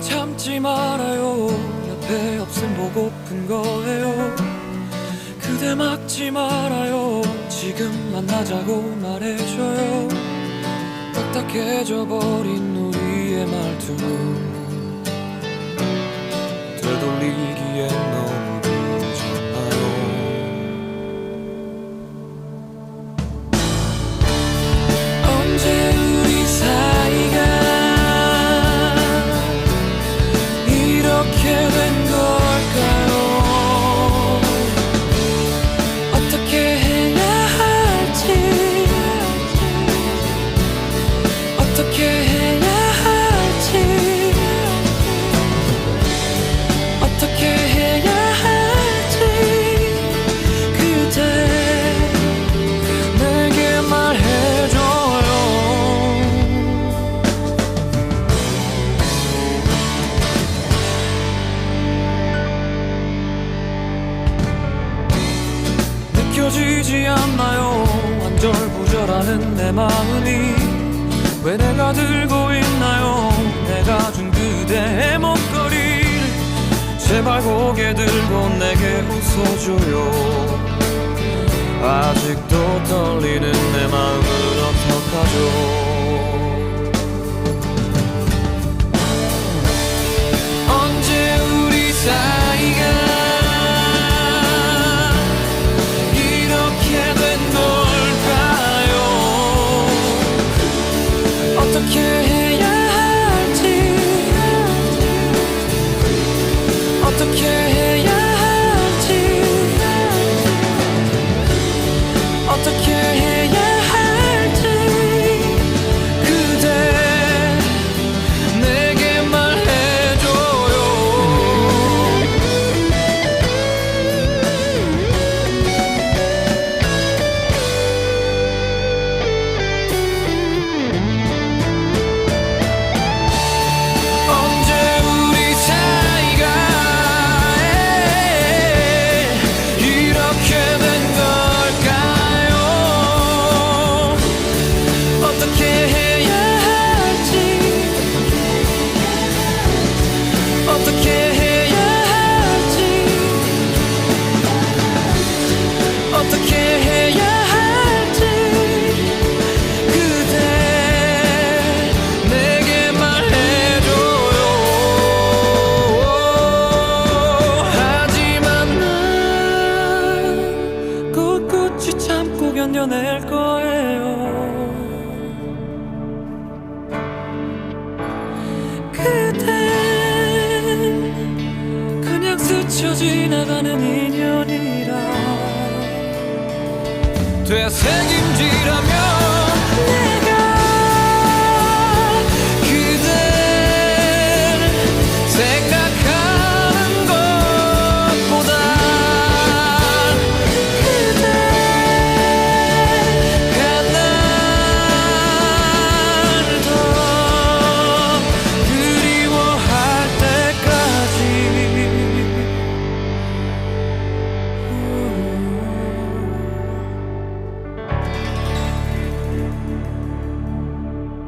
막지 말아요. 옆에 없음 보고픈 거예요. 그대 막지 말아요. 지금 만나자고 말해줘요. 딱딱해져 버린 우리의 말투 이 느껴지지 않나요? 완절부절하는 내 마음이 왜 내가 들고 있나요? 내가 준 그대의 목걸이를 제발 고개 들고 내게 웃어줘요. 아직도 떨리는 내 마음은 어 지나가는 인연이라. 되새김질하며